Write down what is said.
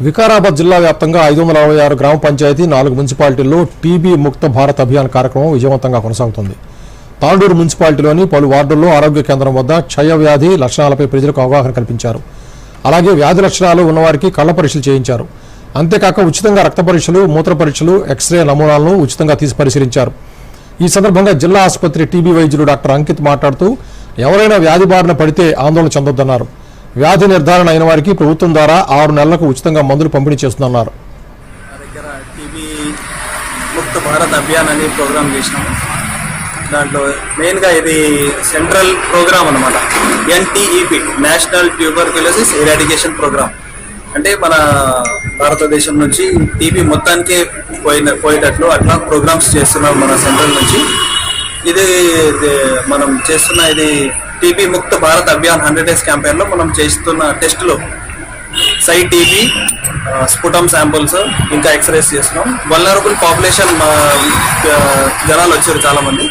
వికారాబాద్ జిల్లా వ్యాప్తంగా ఐదు వందల అరవై ఆరు గ్రామ పంచాయతీ నాలుగు మున్సిపాలిటీల్లో టీబీ ముక్త భారత్ అభియాన్ కార్యక్రమం విజయవంతంగా కొనసాగుతుంది. తాండూరు మున్సిపాలిటీలోని పలు వార్డుల్లో ఆరోగ్య కేంద్రం వద్ద క్షయ వ్యాధి లక్షణాలపై ప్రజలకు అవగాహన కల్పించారు. అలాగే వ్యాధి లక్షణాలు ఉన్నవారికి కళ్ళ పరీక్షలు చేయించారు. అంతేకాక ఉచితంగా రక్త పరీక్షలు మూత్ర పరీక్షలు ఎక్స్రే నమూనాలను ఉచితంగా తీసి పరిశీలించారు. ఈ సందర్భంగా జిల్లా ఆసుపత్రి టీబీ వైద్యులు డాక్టర్ అంకిత్ మాట్లాడుతూ ఎవరైనా వ్యాధి బారిన పడితే ఆందోళన చెందొద్దన్నారు. వ్యాధి నిర్ధారణ అయిన వారికి ప్రభుత్వం ద్వారా ఆరు నెలలకు ఉచితంగా మందులు పంపిణీ చేస్తున్నారు ముక్త భారత్ అభియాన్ అనే ప్రోగ్రామ్ చేసినాము దాంట్లో మెయిన్గా ఇది సెంట్రల్ ప్రోగ్రామ్ అనమాట NTEP national tuberculosis eradication program అంటే మన భారతదేశం నుంచి టీబీ మొత్తానికే పోయిన పోయేటట్లు అట్లా ప్రోగ్రామ్స్ చేస్తున్నాం మన సెంట్రల్ నుంచి. ఇది మనం చేస్తున్న ఇది TB Mukt Bharat Abhiyan hundred days క్యాంపెయిన్లో మనం చేస్తున్న టెస్టులు సై టీబీ స్ఫుటం శాంపుల్స్ ఇంకా ఎక్స్రేస్ చేస్తున్నాం. వల్నరబుల్ పాపులేషన్ జనాలు వచ్చారు చాలామంది.